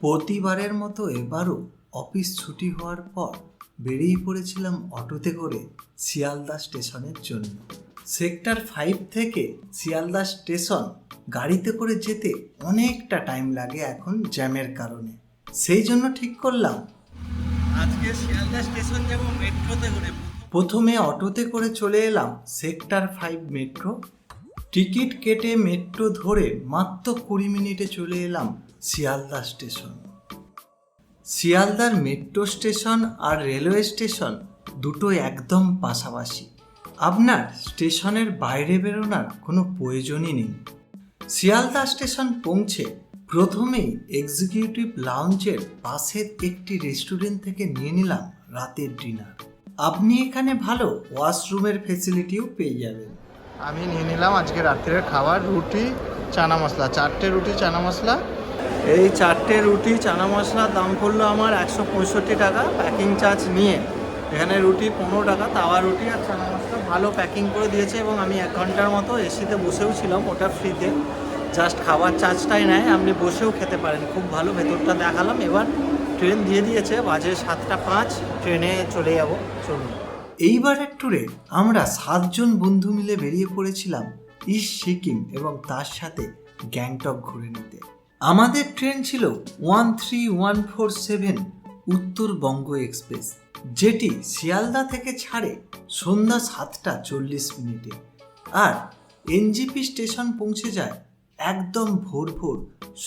প্রতিবারের মতো এবারও অফিস ছুটি হওয়ার পর বেরিয়ে পড়েছিলাম অটোতে করে শিয়ালদা স্টেশনের জন্য। সেক্টর ফাইভ থেকে শিয়ালদা স্টেশন গাড়িতে করে যেতে অনেকটা টাইম লাগে এখন জ্যামের কারণে। সেই জন্য ঠিক করলাম। আজকে শিয়ালদা স্টেশন যাব মেট্রোতে করে। প্রথমে অটোতে করে চলে এলাম সেক্টর ফাইভ মেট্রো। টিকিট কেটে মেট্রো ধরে মাত্র কুড়ি মিনিটে চলে এলাম শিয়ালদা স্টেশন। শিয়ালদার মেট্রো স্টেশন আর রেলওয়ে স্টেশন দুটো একদম পাশাপাশি। আপনার স্টেশনের বাইরে বেরোনোর কোনো প্রয়োজনই নেই। শিয়ালদা স্টেশন পৌঁছে প্রথমেই এক্সিকিউটিভ লাউঞ্জের পাশের একটি রেস্টুরেন্ট থেকে নিয়ে নিলাম রাতের ডিনার আপনি এখানে ভালো ওয়াশরুমের ফেসিলিটিও পেয়ে যাবেন। আমি নিয়ে নিলাম আজকে রাত্রের খাবার, রুটি, চানা মশলা, চারটে রুটি, চানা মশলা এই চারটে রুটি, চানা মশলার দাম পড়ল আমার একশো পঁয়ষট্টি টাকা প্যাকিং চার্জ নিয়ে। এখানে রুটি পনেরো টাকা, তাওয়া রুটি আর চানা মশলা। ভালো প্যাকিং করে দিয়েছে এবং আমি এক ঘণ্টার মতো এসিতে বসেও ছিলাম, ওটা ফ্রিতে জাস্ট খাবার চার্জটাই নেয়, আপনি বসেও খেতে পারেন। খুব ভালো ভেতরটা দেখালাম। এবার ট্রেন দিয়ে দিয়েছে, বাজে সাতটা পাঁচ ট্রেনে চলে যাব, চলুন। এইবারের ট্যুরে আমরা সাতজন বন্ধু মিলে বেরিয়ে পড়েছিলাম ইস্ট সিকিম এবং তার সাথে গ্যাংটক ঘুরে নিতে। আমাদের ট্রেন ছিল one three one four seven Uttarbanga express, যেটি শিয়ালদা থেকে ছাড়ে সন্ধ্যা সাতটা চল্লিশ মিনিটে। আর এনজিপি স্টেশন পৌঁছে যায় একদম ভোর ভোর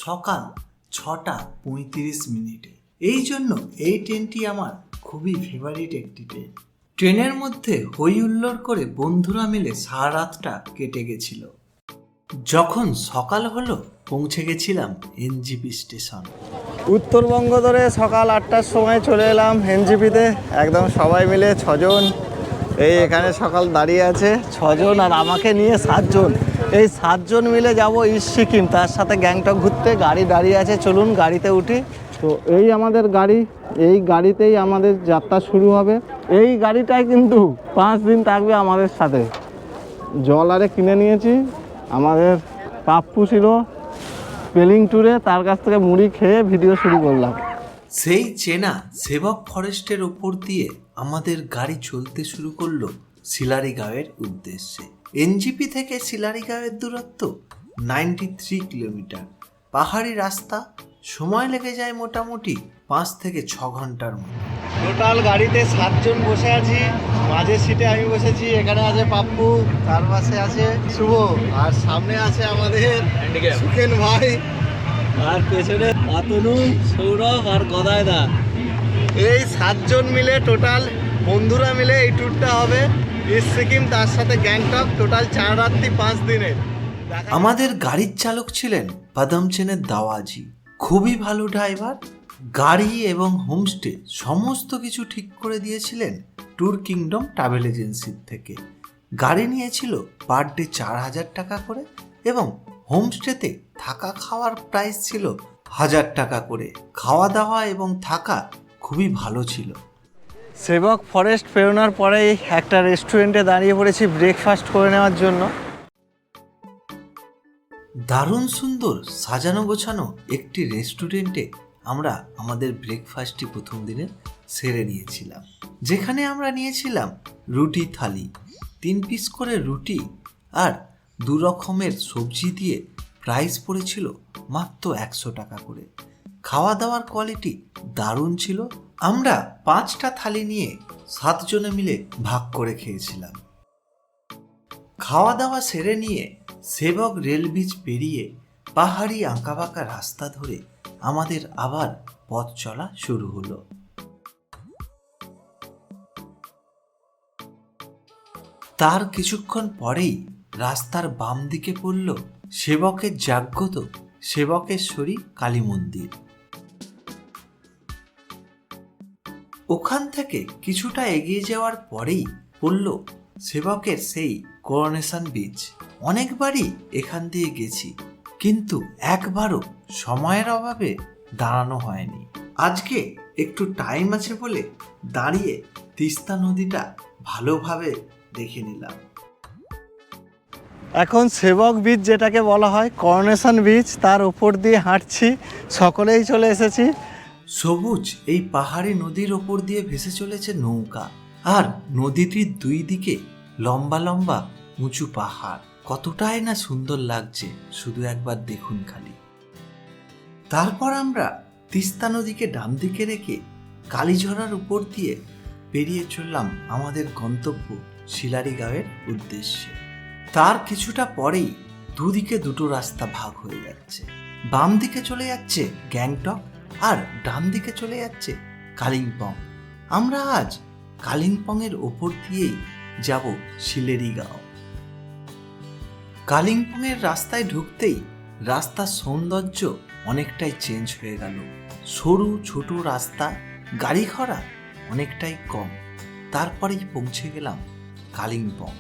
সকাল ছটা পঁয়ত্রিশ মিনিটে। এই জন্য এই ট্রেনটি আমার খুবই ফেভারিট একটি ট্রেন। ট্রেনের মধ্যে হই হুল্লোড় করে বন্ধুরা মিলে সারা রাতটা কেটে গেছিল। যখন সকাল হলো, পৌঁছে গেছিলাম এনজিপি স্টেশন। উত্তরবঙ্গ ধরে সকাল আটটার সময় চলে এলাম এনজিপিতে। একদম সবাই মিলে ছজন। এই এখানে সকাল দাঁড়িয়ে আছে ছজন আর আমাকে নিয়ে সাতজন। এই সাতজন মিলে যাব ইস্ট সিকিম তার সাথে গ্যাংটক ঘুরতে। গাড়ি দাঁড়িয়ে আছে, চলুন গাড়িতে উঠি। তো এই আমাদের গাড়ি, এই গাড়িতেই আমাদের যাত্রা শুরু হবে। এই গাড়িটাই কিন্তু পাঁচ দিন থাকবে আমাদের সাথে। জল আরে কিনে নিয়েছি। আমাদের পাপ্পু ছিল স্পেলিং ট্যুরে তার কাছ থেকে মুড়ি খেয়ে ভিডিও শুরু করলাম। সেই চেনা সেবক ফরেস্টের ওপর দিয়ে আমাদের গাড়ি চলতে শুরু করল শিলারিগাঁওয়ের উদ্দেশ্যে। এনজিপি থেকে শিলারিগাঁওয়ের দূরত্ব নাইনটি থ্রি কিলোমিটার। পাহাড়ি রাস্তা, সময় লেগে যায় মোটামুটি পাঁচ থেকে ছ ঘণ্টার মতো। টোটাল গাড়িতে সাতজন বসে আছি। মাঝের সিটে আমি বসেছি এখানে আছে পাপ্পু তার পাশে আছে শুভ আর সামনে আছে আমাদের সুখেন ভাই। আর পেছনে আতনু সৌরভ আর গদায়দা। এই সাতজন মিলে টোটাল বন্ধুরা মিলে এই ট্যুরটা হবে ইস্ট সিকিম তার সাথে গ্যাংটক টোটাল চার রাত্রি পাঁচ দিনের আমাদের গাড়ির চালক ছিলেন বাদামচেনের দাওয়াজি। খুবই ভালো ড্রাইভার গাড়ি এবং হোমস্টে সমস্ত কিছু ঠিক করে দিয়েছিলেন ট্যুর কিংডম ট্রাভেল এজেন্সির থেকে। গাড়ি নিয়েছিল পার ডে চার হাজার টাকা করে এবং হোমস্টেতে থাকা খাওয়ার প্রাইস ছিল হাজার টাকা করে। খাওয়া দাওয়া এবং থাকা খুবই ভালো ছিল। সেবক ফরেস্ট পেরোনোর পরেই একটা রেস্টুরেন্টে দাঁড়িয়ে পড়েছি ব্রেকফাস্ট করে নেওয়ার জন্য। দারুণ সুন্দর সাজানো গোছানো একটি রেস্টুরেন্টে আমরা আমাদের ব্রেকফাস্টটি প্রথম দিনে সেরে নিয়েছিলাম। যেখানে আমরা নিয়েছিলাম রুটি থালি। তিন পিস করে রুটি আর দু রকমের সবজি দিয়ে প্রাইস পড়েছিল মাত্র একশো টাকা করে। খাওয়া দাওয়ার কোয়ালিটি দারুণ ছিল। আমরা পাঁচটা থালি নিয়ে সাতজনে মিলে ভাগ করে খেয়েছিলাম। খাওয়া দাওয়া সেরে নিয়ে সেবক রেল ব্রিজ পেরিয়ে পাহাড়ি আঁকাবাঁকা রাস্তা ধরে আমাদের আবার পথ চলা শুরু হলো। তার কিছুক্ষণ পরেই রাস্তার বাম দিকে পড়ল সেবকের জাগ্রত সেবকেশ্বরী কালী মন্দির। ওখান থেকে কিছুটা এগিয়ে যাওয়ার পরেই পড়ল সেবকের সেই করোনেশন বিচ অনেকবারই এখান দিয়ে গেছি। কিন্তু একবারও সময়ের অভাবে দাঁড়ানো হয়নি। আজকে একটু টাইম আছে বলে দাঁড়িয়ে তিস্তা নদীটা ভালোভাবে দেখে নিলাম। এখন সেবক বীজ যেটাকে বলা হয় করনেশন বীজ তার উপর দিয়ে হাঁটছি সকলেই চলে এসেছি। সবুজ এই পাহাড়ি নদীর ওপর দিয়ে ভেসে চলেছে নৌকা আর নদীটির দুই দিকে লম্বা লম্বা উঁচু পাহাড়। কতটাই না সুন্দর লাগছে শুধু একবার দেখুন খালি। তারপর আমরা তিস্তা নদীকে ডান দিকে রেখে কালীঝরার উপর দিয়ে পেরিয়ে চললাম আমাদের গন্তব্য শিলারিগাঁওয়ের উদ্দেশ্যে। তার কিছুটা পরেই দুদিকে দুটো রাস্তা ভাগ হয়ে যাচ্ছে। বাম দিকে চলে যাচ্ছে গ্যাংটক আর ডান দিকে চলে যাচ্ছে কালিম্পং। আমরা আজ কালিম্পংয়ের ওপর দিয়েই যাব শিলেরিগাঁও। কালিম্পংয়ের রাস্তায় ঢুকতেই রাস্তার সৌন্দর্য অনেকটাই চেঞ্জ হয়ে গেল। সরু, ছোট রাস্তা, গাড়ি ঘোড়া অনেকটাই কম। তারপরেই পৌঁছে গেলাম কালিম্পং।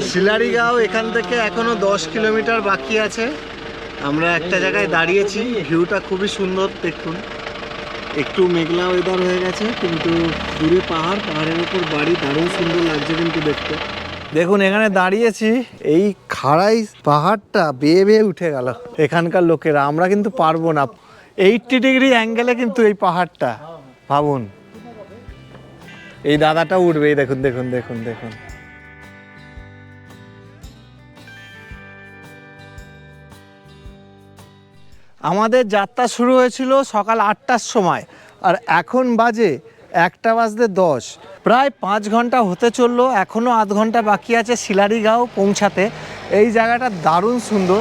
শিলারিগাঁও এখান থেকে এখনও দশ কিলোমিটার বাকি আছে। আমরা একটা জায়গায় দাঁড়িয়েছি, ভিউটা খুবই সুন্দর, দেখুন। একটু মেঘলা ওয়েদার হয়ে গেছে, কিন্তু দূরে পাহাড়, পাহাড়ের উপর বাড়ি দারুণ সুন্দর লাগছে কিন্তু দেখতে। দেখুন, এখানে দাঁড়িয়েছি, এই খাড়াই পাহাড়টা বেয়ে বেয়ে উঠে গেল এখানকার লোকেরা। আমরা কিন্তু পারব না। এইটটি ডিগ্রি অ্যাঙ্গেলে কিন্তু এই পাহাড়টা। ভাবুন। এই দাদাটা উঠবে দেখুন দেখুন দেখুন দেখুন। আমাদের যাত্রা শুরু হয়েছিল সকাল আটটার সময়, আর এখন বাজে একটা বাজতে দশ। প্রায় পাঁচ ঘণ্টা হতে চলল এখনও আধ ঘণ্টা বাকি আছে শিলারিগাঁও পৌঁছাতে। এই জায়গাটা দারুণ সুন্দর।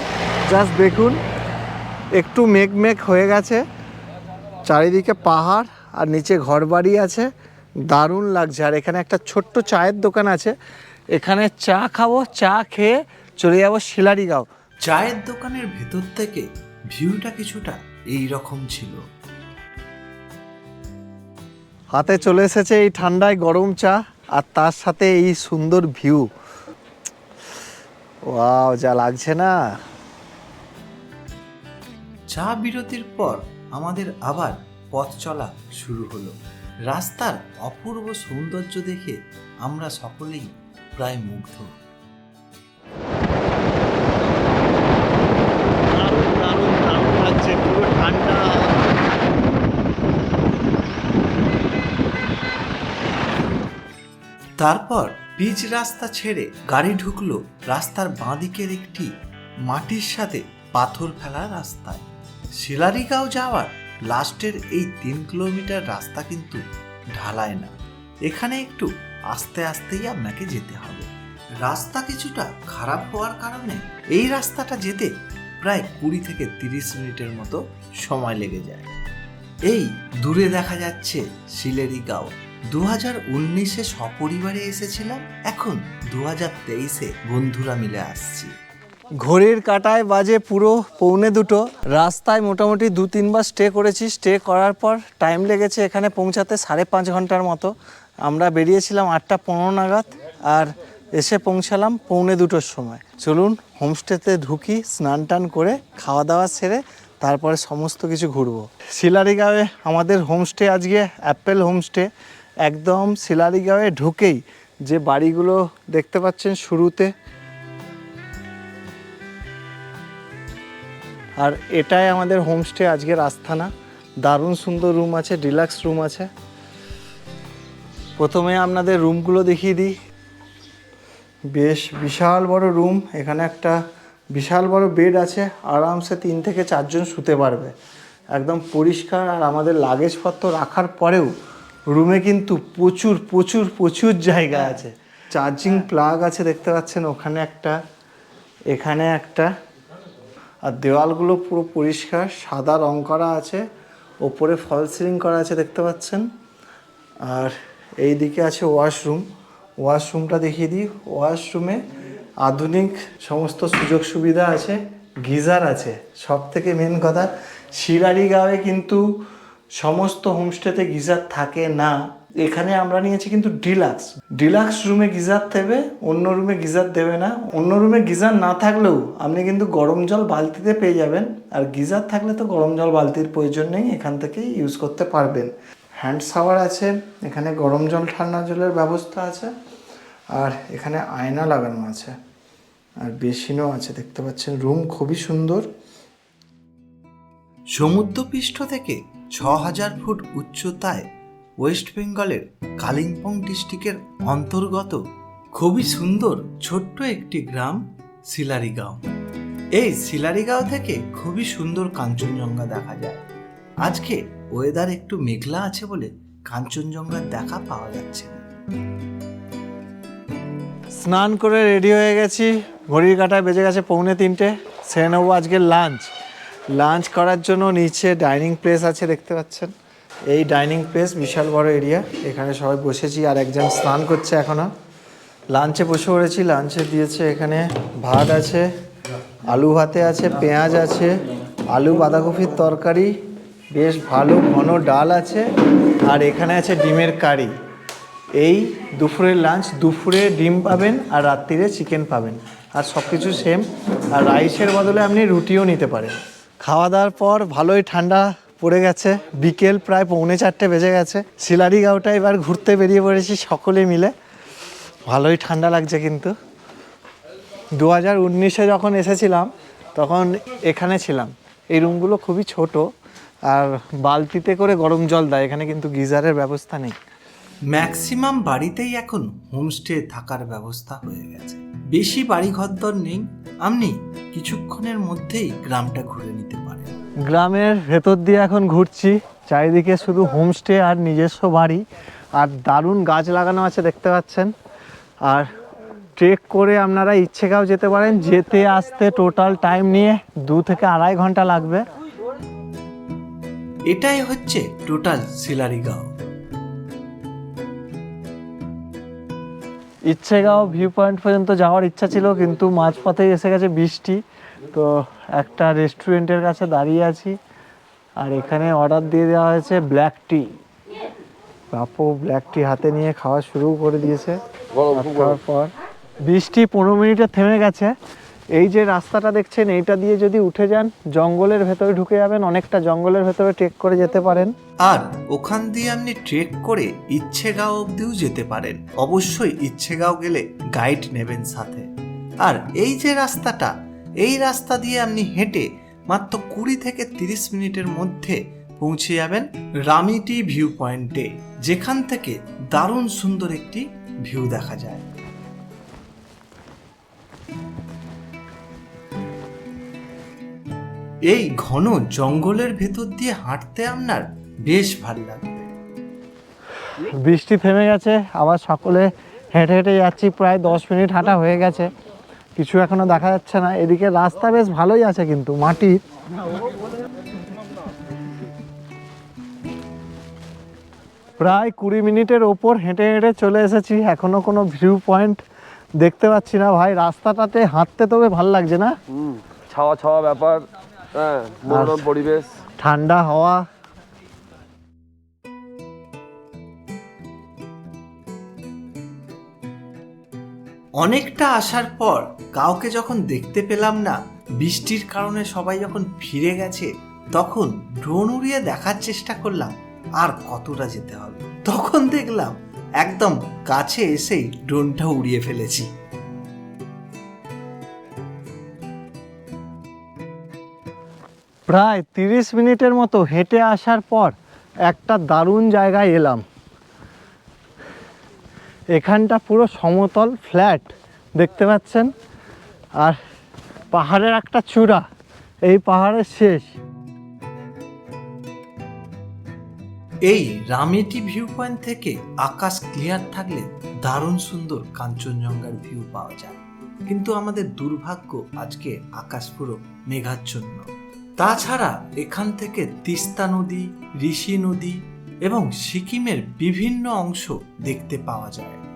জাস্ট দেখুন, একটু মেঘ মেঘ হয়ে গেছে। চারিদিকে পাহাড়, আর নিচে ঘরবাড়ি আছে। দারুণ লাগছে। আর এখানে একটা ছোট্ট চায়ের দোকান আছে। এখানে চা খাব, চা খেয়ে চলে যাব শিলারিগাঁও। চায়ের দোকানের ভেতর থেকে ভিউটা কিছুটা এই রকম ছিল। হাতে চলে এসেছে এই ঠান্ডায় গরম চা আর তার সাথে এই সুন্দর ভিউ। ওয়াও যা লাগছে না। চা বিরতির পর আমাদের আবার পথ চলা শুরু হলো। রাস্তার অপূর্ব সৌন্দর্য দেখে আমরা সকলেই প্রায় মুগ্ধ দারুণ দারুণ দারুণ লাগছে পুরো ঠান্ডা তারপর পিচ রাস্তা ছেড়ে গাড়ি ঢুকলো রাস্তার বাঁদিকের একটি মাটির সাথে পাথর ফেলা রাস্তায়। শিলারিগাঁও যাওয়ার লাস্টের এই তিন কিলোমিটার রাস্তা কিন্তু ঢালায় না। এখানে একটু আস্তে আস্তেই আপনাকে যেতে হবে। রাস্তা কিছুটা খারাপ হওয়ার কারণে এই রাস্তাটা যেতে প্রায় কুড়ি থেকে তিরিশ মিনিটের মতো সময় লেগে যায়। এই দূরে দেখা যাচ্ছে শিলেরিগাঁও দু হাজার উনিশে সপরিবারে এসেছিলাম, এখন দু হাজার তেইশে বন্ধুরা মিলে আসছি। ঘড়ির কাটায় বাজে পুরো পৌনে দুটো, রাস্তায় মোটামুটি দু তিনবার স্টে করেছি। স্টে করার পর টাইম লেগেছে এখানে পৌঁছাতে সাড়ে পাঁচ ঘণ্টার মতো। আমরা বেরিয়েছিলাম আটটা পনেরো নাগাদ আর এসে পৌঁছালাম পৌনে দুটোর সময়। চলুন হোমস্টেতে ঢুকি, স্নান টান করে, খাওয়া দাওয়া সেরে তারপরে সমস্ত কিছু ঘুরবো। শিলারিগাঁওয়ে আমাদের হোমস্টে আজকে অ্যাপেল হোমস্টে। একদম শিলারিগাঁওয়ে ঢুকেই যে বাড়িগুলো দেখতে পাচ্ছেন শুরুতে। আর এটাই আমাদের হোমস্টে আজকের আস্থানা। দারুণ সুন্দর রুম আছে, ডিলাক্স রুম আছে। প্রথমে আপনাদের রুমগুলো দেখিয়ে দিই। বেশ বিশাল বড় রুম, এখানে একটা বিশাল বড় বেড আছে, আরামসে তিন থেকে চারজন শুতে পারবে। একদম পরিষ্কার আর আমাদের লাগেজপত্র রাখার পরেও রুমে কিন্তু প্রচুর প্রচুর প্রচুর জায়গা আছে। চার্জিং প্লাগ আছে দেখতে পাচ্ছেন? ওখানে একটা এখানে একটা। আর দেওয়ালগুলো পুরো পরিষ্কার সাদা রং করা আছে। ওপরে ফল সিলিং করা আছে দেখতে পাচ্ছেন? আর এই দিকে আছে ওয়াশরুম ওয়াশরুমটা দেখিয়ে দিই। ওয়াশরুমে আধুনিক সমস্ত সুযোগ সুবিধা আছে গিজার আছে। সব থেকে মেন কথা শিলারি গাঁয়ে কিন্তু সমস্ত হোমস্টেতে গিজার থাকে না। এখানে আমরা নিয়েছি কিন্তু ডিলাক্স। ডিলাক্স রুমে গিজার দেবে, অন্য রুমে গিজার দেবে না। অন্য রুমে গিজার না থাকলেও আপনি কিন্তু গরম জল বালতিতে পেয়ে যাবেন। আর গিজার থাকলে তো গরম জল বালতির প্রয়োজন নেই, এখান থেকেই ইউজ করতে পারবেন। হ্যান্ড শাওয়ার আছে, এখানে গরম জল ঠান্ডা জলের ব্যবস্থা আছে। আর এখানে আয়না লাগানো আছে। আর বেসিনও আছে, দেখতে পাচ্ছেন, রুম খুবই সুন্দর। সমুদ্রপৃষ্ঠ থেকে ছ হাজার ফুট উচ্চতায় ওয়েস্ট বেঙ্গলের কালিম্পং ডিস্ট্রিক্টের অন্তর্গত খুবই সুন্দর ছোট্ট একটি গ্রাম শিলারিগাঁও। এই শিলারিগাঁও থেকে খুবই সুন্দর কাঞ্চনজঙ্ঘা দেখা যায়। আজকে ওয়েদার একটু মেঘলা আছে বলে কাঞ্চনজঙ্ঘার দেখা পাওয়া যাচ্ছে স্নান করে রেডি হয়ে গেছি। ঘড়ির কাঁটায় বেজে গেছে পৌনে তিনটে। সেরে নেব আজকে লাঞ্চ লাঞ্চ করার জন্য নিচে ডাইনিং প্লেস আছে, দেখতে পাচ্ছেন। এই ডাইনিং প্লেস বিশাল বড় এরিয়া এখানে সবাই বসেছি আর একজন স্নান করছে এখনও লাঞ্চে বসে পড়েছি। লাঞ্চে দিয়েছে এখানে ভাত আছে, আলু ভাতে আছে, পেঁয়াজ আছে, আলু বাঁধাকপির তরকারি, বেশ ভালো ঘন ডাল আছে আর এখানে আছে ডিমের কারি। এই দুপুরের লাঞ্চ দুপুরে ডিম পাবেন আর রাত্রিরে চিকেন পাবেন। আর সব কিছু সেম আর রাইসের বদলে আপনি রুটিও নিতে পারেন। খাওয়া দাওয়ার পর ভালোই ঠান্ডা পড়ে গেছে। বিকেল প্রায় পৌনে চারটে বেজে গেছে। শিলারি গাঁওটা এবার ঘুরতে বেরিয়ে পড়েছি সকলে মিলে। ভালোই ঠান্ডা লাগছে কিন্তু। দু হাজার উনিশে যখন এসেছিলাম, তখন এখানে ছিলাম। এই রুমগুলো খুবই ছোট আর বালতিতে করে গরম জল দেয়, এখানে কিন্তু গিজারের ব্যবস্থা নেই। ম্যাক্সিমাম বাড়িতেই এখন হোমস্টে থাকার ব্যবস্থা হয়ে গেছে। বেশি বাড়ি ঘরদর নেই আপনি কিছুক্ষণের মধ্যেই গ্রামটা ঘুরে নিতে পারেন। গ্রামের ভেতর দিয়ে এখন ঘুরছি চারিদিকে শুধু হোমস্টে আর নিজস্ব বাড়ি আর দারুণ গাছ লাগানো আছে দেখতে পাচ্ছেন। আর ট্রেক করে আপনারা ইচ্ছেগাঁও যেতে পারেন যেতে আসতে টোটাল টাইম নিয়ে দু থেকে আড়াই ঘণ্টা লাগবে। এটাই হচ্ছে total Sillerygaon. Icchegaon view point পর্যন্ত যাওয়ার ইচ্ছা ছিল কিন্তু মাঝপথে এসে গেছে বৃষ্টি। তো একটা রেস্টুরেন্টের কাছে দাঁড়িয়ে আছি আর এখানে অর্ডার দিয়ে দেওয়া হয়েছে ব্ল্যাক টি বাপু ব্ল্যাক টি হাতে নিয়ে খাওয়া শুরু করে দিয়েছে। খাওয়ার পর বৃষ্টি পনেরো মিনিটে থেমে গেছে। এই যে রাস্তাটা দেখছেন, এইটা দিয়ে যদি উঠে যান, জঙ্গলের ভেতরে ঢুকে যাবেন, অনেকটা জঙ্গলের ভেতরে ট্রেক করে যেতে পারেন। আর ওখান দিয়ে আপনি ট্রেক করে ইচ্ছেগাঁও অবধিও যেতে পারেন। অবশ্যই ইচ্ছেগাঁও গেলে গাইড নেবেন সাথে। আর এই যে রাস্তাটা, এই রাস্তা দিয়ে আপনি হেঁটে মাত্র কুড়ি থেকে তিরিশ মিনিটের মধ্যে পৌঁছে যাবেন রামিটি ভিউ পয়েন্টে যেখান থেকে দারুণ সুন্দর একটি ভিউ দেখা যায়। এই ঘন জঙ্গলের ভেতর দিয়ে হাঁটতে আপনার বেশ ভালো লাগবে। বৃষ্টি থেমে গেছে আবার সকলে হেঁটে হেঁটে যাচ্ছি প্রায় দশ মিনিট হাঁটা হয়ে গেছে। কিছু এখনও দেখা যাচ্ছে না এদিকে রাস্তা বেশ ভালোই আছে কিন্তু মাটির। প্রায় কুড়ি মিনিটের ওপর হেঁটে হেঁটে চলে এসেছি এখনও কোনো ভিউ পয়েন্ট দেখতে পাচ্ছি না। ভাই রাস্তাটাতে হাঁটতে তবে ভালো লাগছে না? ছাওয়া ছাওয়া ব্যাপার। হ্যাঁ মনোরম পরিবেশ। ঠান্ডা হাওয়া। অনেকটা আসার পর কাউকে যখন দেখতে পেলাম না বৃষ্টির কারণে সবাই যখন ফিরে গেছে তখন ড্রোন উড়িয়ে দেখার চেষ্টা করলাম আর কতটা যেতে হবে। তখন দেখলাম একদম কাছে এসেই ড্রোনটা উড়িয়ে ফেলেছি। প্রায় তিরিশ মিনিটের মতো হেঁটে আসার পর একটা দারুণ জায়গায় এলাম। এখানটা পুরো সমতল ফ্ল্যাট, দেখতে পাচ্ছেন? আর পাহাড়ের একটা চূড়া, এই পাহাড়ের শেষ। এই রামেটি ভিউ পয়েন্ট থেকে আকাশ ক্লিয়ার থাকলে দারুণ সুন্দর কাঞ্চনজঙ্ঘার ভিউ পাওয়া যায়। কিন্তু আমাদের দুর্ভাগ্য আজকে আকাশ পুরো মেঘাচ্ছন্ন। তাছাড়া এখান থেকে তিস্তা নদী ঋষি নদী এবং সিকিমের বিভিন্ন অংশ দেখতে পাওয়া যায়।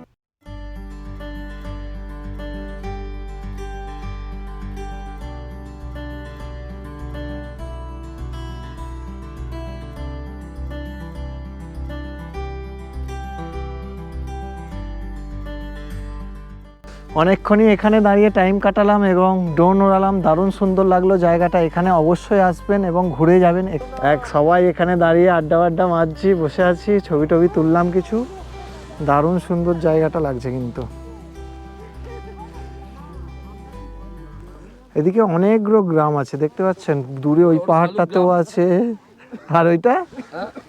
অনেকক্ষণই এখানে দাঁড়িয়ে টাইম কাটালাম এবং ড্রোন ওড়ালাম দারুণ সুন্দর লাগল জায়গাটা। এখানে অবশ্যই আসবেন এবং ঘুরে যাবেন। এক সবাই এখানে দাঁড়িয়ে আড্ডা আড্ডা মারছি বসে আছি ছবি টবি তুললাম কিছু। দারুণ সুন্দর জায়গাটা লাগছে কিন্তু। এদিকে অনেকগুলো গ্রাম আছে দেখতে পাচ্ছেন? দূরে ওই পাহাড়টাতেও আছে। আর ওইটা?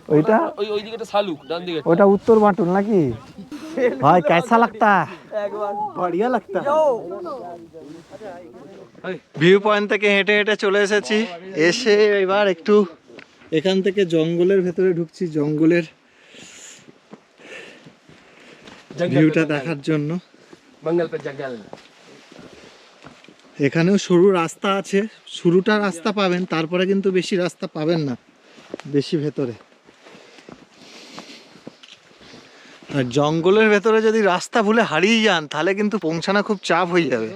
ওইটা? ওইটা উত্তর বাটুল নাকি? ভাই কেসা লাগতা? ভিউ পয়েন্ট থেকে হেঁটে হেঁটে চলে এসেছি। এসে এবার একটু এখান থেকে জঙ্গলের ভেতরে ঢুকছি জঙ্গলের ভিউটা দেখার জন্য। এখানেও সরু রাস্তা আছে শুরুটা রাস্তা পাবেন তারপরে কিন্তু বেশি রাস্তা পাবেন না বেশি ভেতরে। আর জঙ্গলের ভেতরে যদি রাস্তা ভুলে হারিয়ে যান, তাহলে কিন্তু পৌঁছানো খুব চাপ হয়ে যাবে।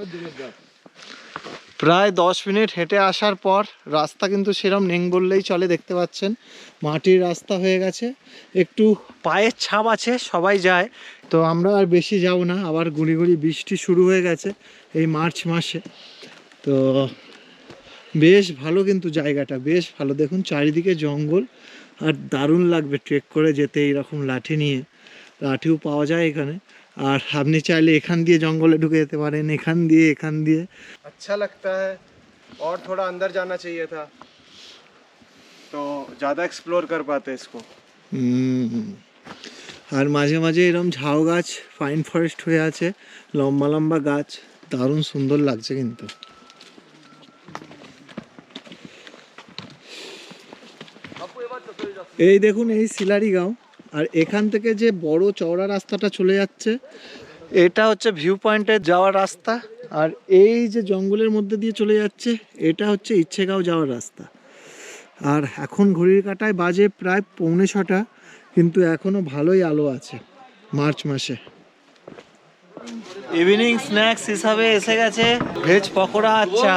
প্রায় দশ মিনিট হেঁটে আসার পর রাস্তা কিন্তু সেরম নেং বললেই চলে, দেখতে পাচ্ছেন। মাটির রাস্তা হয়ে গেছে। একটু পায়ের ছাপ আছে, সবাই যায়। তো আমরা আর বেশি যাব না, আবার গুড়ি গুড়ি বৃষ্টি শুরু হয়ে গেছে এই মার্চ মাসে। তো বেশ ভালো কিন্তু জায়গাটা, বেশ ভালো। দেখুন চারিদিকে জঙ্গল, আর দারুণ লাগবে ট্রেক করে যেতে, এইরকম লাঠি নিয়ে। লাঠিও পাওয়া যায় এখানে আর আপনি চাইলে এখান দিয়ে জঙ্গলে ঢুকে যেতে পারেন এখান দিয়ে এখান দিয়ে अच्छा लगता है और थोड़ा अंदर जाना चाहिए था तो ज़्यादा एक्सप्लोर कर पाते इसको হুম। আর মাঝে মাঝে এরকম ঝাউ গাছ ফাইন ফরেস্ট হয়ে আছে লম্বা লম্বা গাছ দারুণ সুন্দর লাগছে কিন্তু এই দেখুন এই সিলারি গাঁও আর এখান থেকে যে বড় চওড়া রাস্তাটা চলে যাচ্ছে এটা হচ্ছে ভিউ পয়েন্টে যাওয়ার রাস্তা। আর এই যে জঙ্গলের মধ্যে দিয়ে চলে যাচ্ছে এটা হচ্ছে ইচ্ছেগাঁও যাওয়ার রাস্তা। আর এখন ঘড়ির কাঁটায় বাজে প্রায় পৌনে ছটা কিন্তু এখনও ভালোই আলো আছে মার্চ মাসে। ইভিনিং স্ন্যাক্স হিসাবে এসে গেছে ভেজ পকোড়া চা।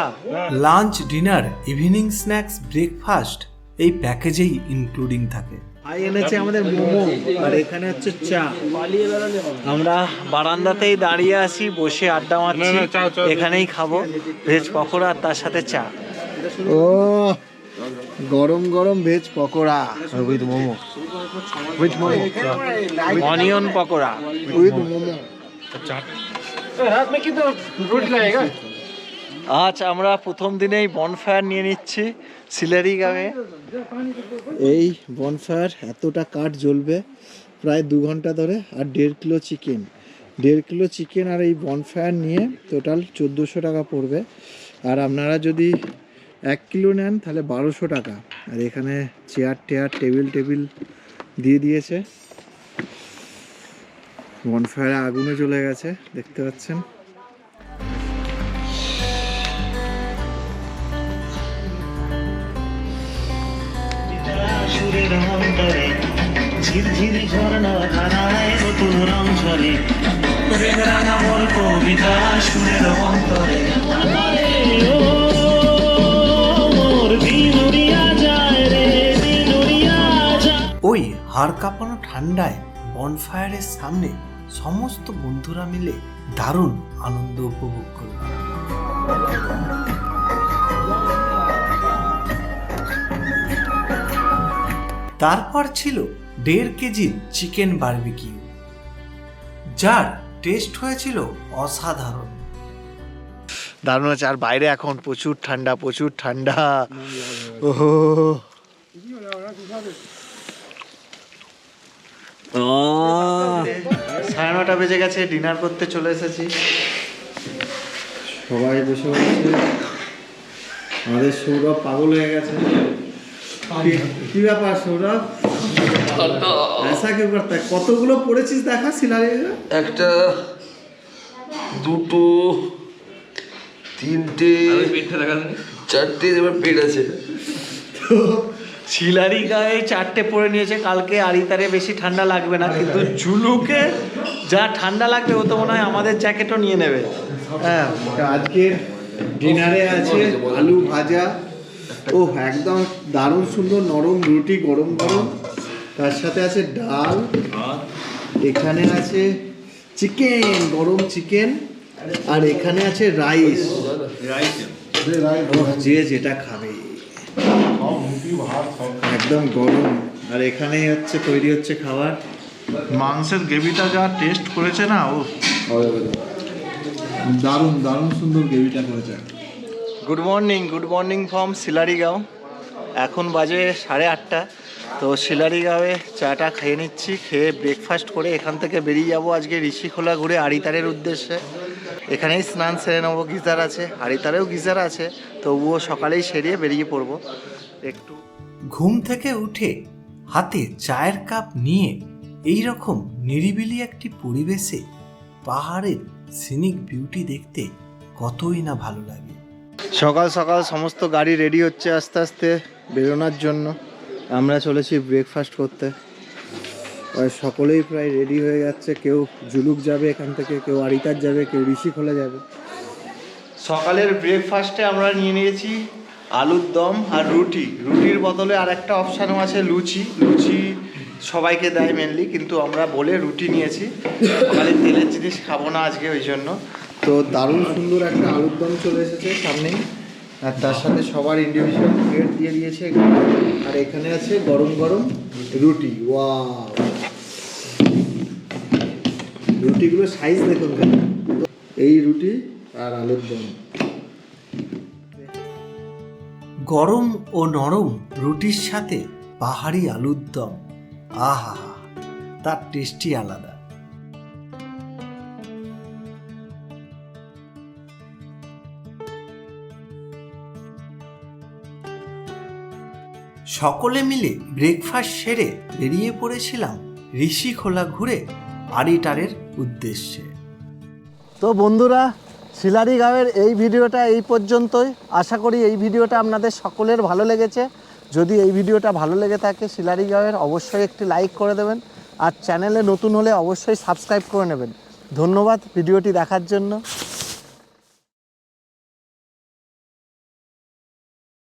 Lunch dinner evening snacks breakfast এই প্যাকেজেই ইনক্লুডিং থাকে। ভাই এনেছে আমাদের মোমো আর এখানে হচ্ছে চা। আমরা বারান্দাতেই দাঁড়িয়ে আছি বসে আড্ডা মারছি। এখানেই খাব ভেজ পকোড়া আর তার সাথে চা। ও গরম গরম veg pakora. With momo. With momo. Onion pakora. With momo. আজ আমরা প্রথম দিনেই বনফায়ার নিয়ে নিচ্ছি। সিলারি গ্রামে এই বনফায়ার এতটা কাঠ জ্বলবে, প্রায় দু ঘণ্টা ধরে, আর দেড় কিলো চিকেন দেড় কিলো চিকেন আর এই বনফায়ার নিয়ে টোটাল চোদ্দোশো টাকা পড়বে। আর আপনারা যদি এক কিলো নেন, তাহলে বারোশো টাকা। আর এখানে চেয়ার টেয়ার টেবিল টেবিল দিয়ে দিয়েছে। বনফায়ারে আগুনে চলে গেছে, দেখতে পাচ্ছেন। সুরের অন্তরে ঝর্ণা ধারায় নতুন রং ঝরে। মোর কবিতা সুরের অন্তরে ওই হাড় কাঁপানো ঠান্ডায় বনফায়ারের সামনে সমস্ত বন্ধুরা মিলে দারুণ আনন্দ উপভোগ করলাম। তারপর ছিল দেড় কেজি চিকেন বারবিকিউ যার টেস্ট হয়েছিল অসাধারণ। দারুণ আছে আর বাইরে এখন প্রচুর ঠান্ডা প্রচুর ঠান্ডা। ওহো। সাড়ে নটা বেজে গেছে ডিনার করতে চলে এসেছি। সবাই বসে বসে। আমাদের সৌরভ পাগল হয়ে গেছে। কি- কি ব্যাপার সৌরভ ऐसा क्यों करता है কতগুলো পড়েছিস দেখা সিলারে একটা দুটো তিনটে চারটে এবার পেট আছে শিলারি গায়ে চারটে পরে নিয়েছে কালকে আরিতারে বেশি ঠান্ডা লাগবে না কিন্তু ঝুলুকে যা ঠান্ডা লাগবে ও তো মনে হয় আমাদের জ্যাকেটও নিয়ে নেবে হ্যাঁ আজকের ডিনারে আছে আলু ভাজা ও একদম দারুণ সুন্দর নরম রুটি গরম গরম। তার সাথে আছে ডাল। এখানে আছে চিকেন গরম চিকেন। আর এখানে আছে রাইস। যে যেটা খাবে। একদম গরম। আর এখানেই হচ্ছে তৈরি হচ্ছে খাবার। মাংসের গ্রেভিটা যা টেস্ট করেছে না ও দারুণ দারুণ সুন্দর গ্রেভিটা করেছে। Good morning good morning from Sillerygaon এখন বাজে সাড়ে আটটা। তো শিলারিগাঁওয়ে চাটা খেয়ে নিচ্ছি, খেয়ে ব্রেকফাস্ট করে এখান থেকে বেরিয়ে যাব আজকে ঋষিখোলা ঘুরে আড়িতারের উদ্দেশ্যে। এখানেই স্নান সেরে নেব, গিজার আছে। আড়িতারেও গিজার আছে, তবুও সকালেই সেরিয়ে বেরিয়ে পড়ব। একটু ঘুম থেকে উঠে হাতে চায়ের কাপ নিয়ে এই রকম নিরিবিলি একটি পরিবেশে পাহাড়ের সিনিক বিউটি দেখতে কতই না ভালো লাগে। সকাল সকাল সমস্ত গাড়ি রেডি হচ্ছে আস্তে আস্তে বেরোনোর জন্য। আমরা চলেছি ব্রেকফাস্ট করতে। সকলেই প্রায় রেডি হয়ে যাচ্ছে। কেউ জুলুক যাবে এখান থেকে, কেউ আড়িতার যাবে, কেউ ঋষিখোলা যাবে। সকালের ব্রেকফাস্টে আমরা নিয়ে নিয়েছি আলুর দম আর রুটি। রুটির বদলে আর একটা অপশানও আছে, লুচি। লুচি সবাইকে দেয় মেনলি কিন্তু আমরা বলে রুটি নিয়েছি। সকালে তেলের জিনিস খাব না আজকে ওই জন্য। তো দারুণ সুন্দর একটা আলুর দম চলে এসেছে সামনেই। আর তার সাথে সবার ইন্ডিভিজুয়াল প্লেট দিয়ে দিয়েছে আর এখানে আছে গরম গরম রুটি। ওয়াও রুটিগুলো সাইজ দেখুন এই রুটি আর আলুর দম। গরম ও নরম রুটির সাথে পাহাড়ি আলুর দম। আহা, তার টেস্টি আলাদা। সকলে মিলে ব্রেকফাস্ট সেরে বেরিয়ে পড়েছিলাম ঋষিখোলা ঘুরে আড়িটারের উদ্দেশ্যে। তো বন্ধুরা, শিলারি গাঁয়ের এই ভিডিওটা এই পর্যন্তই। আশা করি এই ভিডিওটা আপনাদের সকলের ভালো লেগেছে। যদি এই ভিডিওটা ভালো লেগে থাকে, শিলারি গাঁয়ের অবশ্যই একটি লাইক করে দেবেন আর চ্যানেলে নতুন হলে অবশ্যই সাবস্ক্রাইব করে নেবেন। ধন্যবাদ ভিডিওটি দেখার জন্য।